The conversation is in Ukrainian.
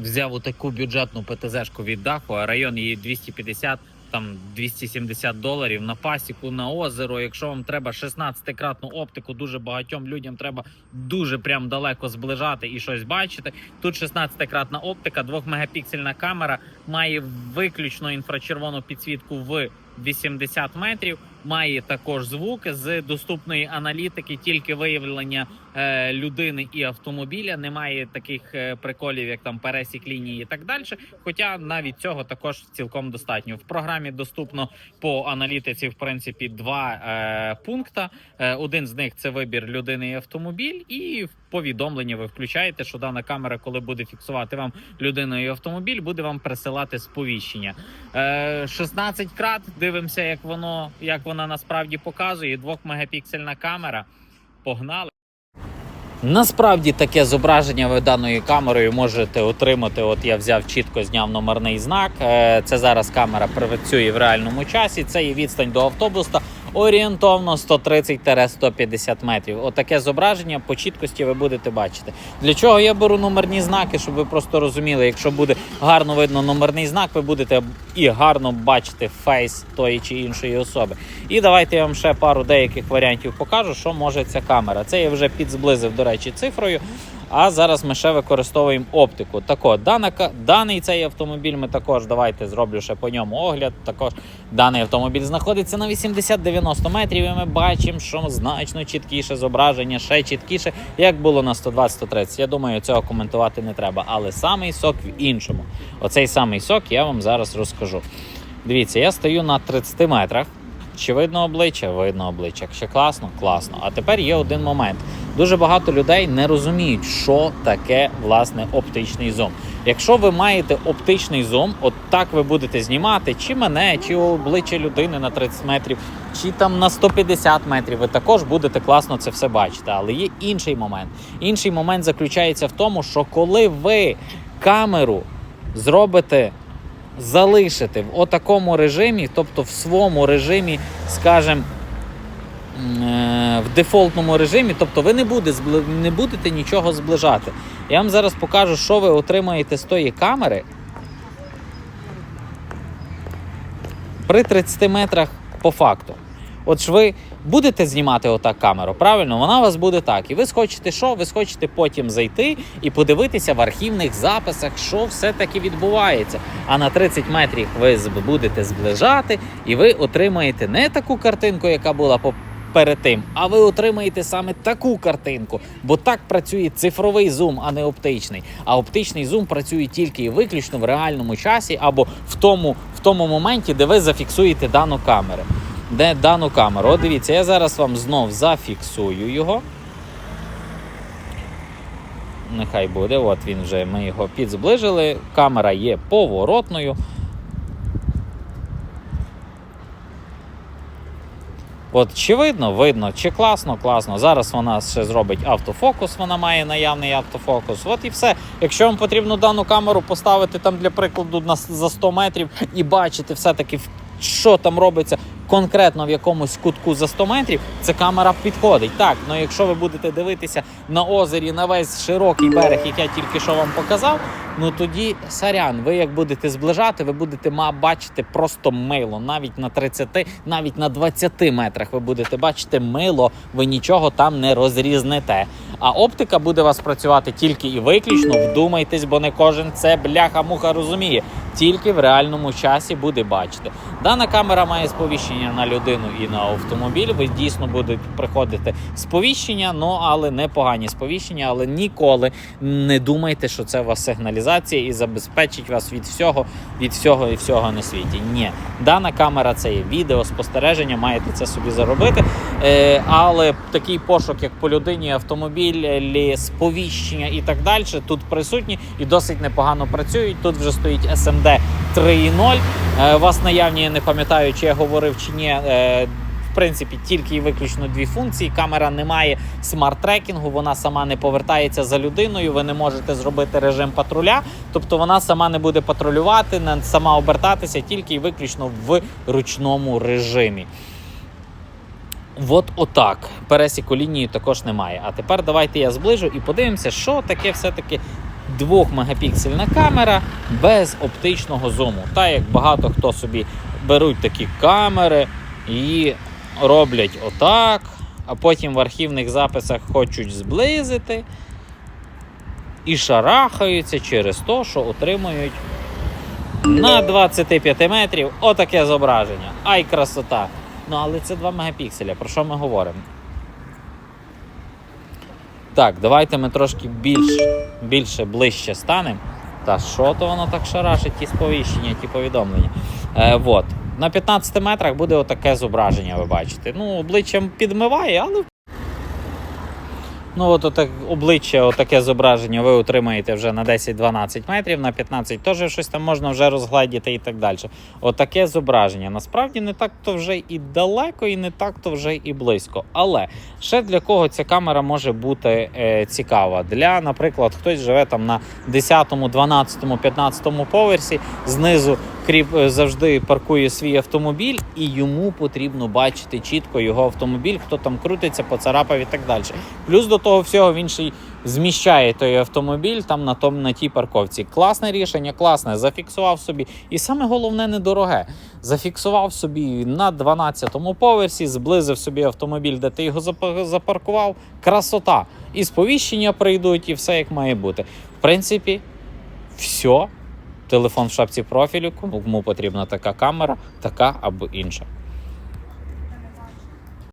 взяв таку бюджетну ПТЗ-шку від даху, а район її 250, там 270 доларів на пасіку, на озеро. Якщо вам треба 16-кратну оптику, дуже багатьом людям треба дуже прям далеко зближати і щось бачити. Тут 16-кратна оптика, 2-мегапіксельна камера має виключно інфрачервону підсвітку в 80 метрів. Має також звук з доступної аналітики, тільки виявлення людини і автомобіля. Немає таких е, приколів, як там пересік лінії і так далі. Хоча навіть цього також цілком достатньо. В програмі доступно по аналітиці, в принципі, два е, пункта. Е, один з них це вибір людини і автомобіль, і в повідомлення ви включаєте, що дана камера, коли буде фіксувати вам людину і автомобіль, буде вам присилати сповіщення. Е, 16 крат. Дивимося, як воно як вона насправді показує. 2-мегапіксельна камера. Погнали. Насправді таке зображення ви даною камерою можете отримати. От я взяв чітко зняв номерний знак. Е, Це зараз камера працює в реальному часі. Це є відстань до автобуса. Орієнтовно 130-150 метрів. Отаке зображення по чіткості ви будете бачити. Для чого я беру номерні знаки, щоб ви просто розуміли, якщо буде гарно видно номерний знак, ви будете і гарно бачити фейс тої чи іншої особи. І давайте я вам ще пару деяких варіантів покажу, що може ця камера. Це я вже підзблизив, до речі, цифрою. А зараз ми ще використовуємо оптику. Так от, дана, даний цей автомобіль ми також давайте зроблю ще по ньому огляд. Також даний автомобіль знаходиться на 80-90 метрів, і ми бачимо, що значно чіткіше зображення, ще чіткіше, як було на 120-130. Я думаю, цього коментувати не треба. Але самий сок в іншому. Оцей самий сок я вам зараз розкажу. Дивіться, я стою на 30 метрах. Чи видно обличчя? Видно обличчя. Якщо класно, класно. А тепер є один момент. Дуже багато людей не розуміють, що таке власне оптичний зум. Якщо ви маєте оптичний зум, от так ви будете знімати чи мене, чи обличчя людини на 30 метрів, чи там на 150 метрів, ви також будете класно це все бачити. Але є інший момент. Інший момент заключається в тому, що коли ви камеру зробите залишити в отакому режимі, тобто в своєму режимі, скажімо, е, в дефолтному режимі, тобто ви не, буде, збли- не будете нічого зближати. Я вам зараз покажу, що ви отримаєте з тої камери. При 30 метрах по факту. От ж ви будете знімати отак камеру, правильно? Вона у вас буде так. І ви схочете що? Ви схочете потім зайти і подивитися в архівних записах, що все-таки відбувається. А на 30 метрів ви будете зближати, і ви отримаєте не таку картинку, яка була по- перед тим, а ви отримаєте саме таку картинку. Бо так працює цифровий зум, а не оптичний. А оптичний зум працює тільки і виключно в реальному часі або в тому, в тому моменті, де ви зафіксуєте дану камеру. Де дану камеру. От дивіться, я зараз вам знов зафіксую його. Нехай буде, от він вже ми його підзближили. Камера є поворотною. От чи видно, видно, чи класно, класно. Зараз вона ще зробить автофокус, вона має наявний автофокус. От і все. Якщо вам потрібно дану камеру поставити там для прикладу на за 100 метрів і бачити все-таки, що там робиться конкретно в якомусь кутку за 100 метрів, ця камера підходить. Так, ну якщо ви будете дивитися на озері на весь широкий берег, як я тільки що вам показав, ну тоді сорян, ви як будете зближати, ви будете бачити просто мило. Навіть на 30, навіть на 20 метрах ви будете бачити мило, ви нічого там не розрізнете. А оптика буде вас працювати тільки і виключно. Вдумайтесь, бо не кожен це бляха-муха розуміє. Тільки в реальному часі буде бачити. Дана камера має сповіщення на людину і на автомобіль. Ви дійсно будуть приходити сповіщення, ну але не погані сповіщення, але ніколи не думайте, що це у вас сигналізація і забезпечить вас від всього, від всього і всього на світі. Ні, дана камера це є відеоспостереження, маєте це собі заробити. Е, але такий пошук, як по людині, автомобіль, сповіщення і так далі, тут присутні і досить непогано працюють. Тут вже стоїть SMD 3.0. Е, вас наявні, я не пам'ятаю, чи я говорив чи ні. Е, в принципі, тільки і виключно дві функції. Камера не має смарт-трекінгу, вона сама не повертається за людиною. Ви не можете зробити режим патруля, тобто вона сама не буде патрулювати, не сама обертатися, тільки і виключно в ручному режимі. От отак. Пересіку лінії також немає. А тепер давайте я зближу і подивимося, що таке все-таки 2-мегапіксельна камера без оптичного зуму. Та як багато хто собі беруть такі камери і роблять отак, а потім в архівних записах хочуть зблизити і шарахаються через те, що отримують на 25 метрів отаке зображення. Ай, красота! Ну, але це 2 мегапікселя. Про що ми говоримо? Так, давайте ми трошки більш, більше ближче станемо. Та що то воно так шарашить, ті сповіщення, ті повідомлення. Е, от. На 15 метрах буде отаке зображення, ви бачите. Ну, обличчям підмиває, але. Ну, от отак, обличчя, отаке зображення ви отримаєте вже на 10-12 метрів, на 15 теж щось там можна вже розгледіти і так далі. Отаке зображення. Насправді не так то вже і далеко, і не так то вже і близько. Але ще для кого ця камера може бути е, цікава? Для, наприклад, хтось живе там на 10, 12, 15 поверсі, знизу кріп е, завжди паркує свій автомобіль, і йому потрібно бачити чітко його автомобіль, хто там крутиться, поцарапав і так далі. Плюс до того всього він ще й зміщає той автомобіль там на том на тій парковці. Класне рішення, класне. Зафіксував собі. І саме головне недороге. Зафіксував собі на 12-му поверсі, зблизив собі автомобіль, де ти його запаркував. Красота. І сповіщення прийдуть, і все як має бути. В принципі, все. Телефон в шапці профілю, кому потрібна така камера, така або інша.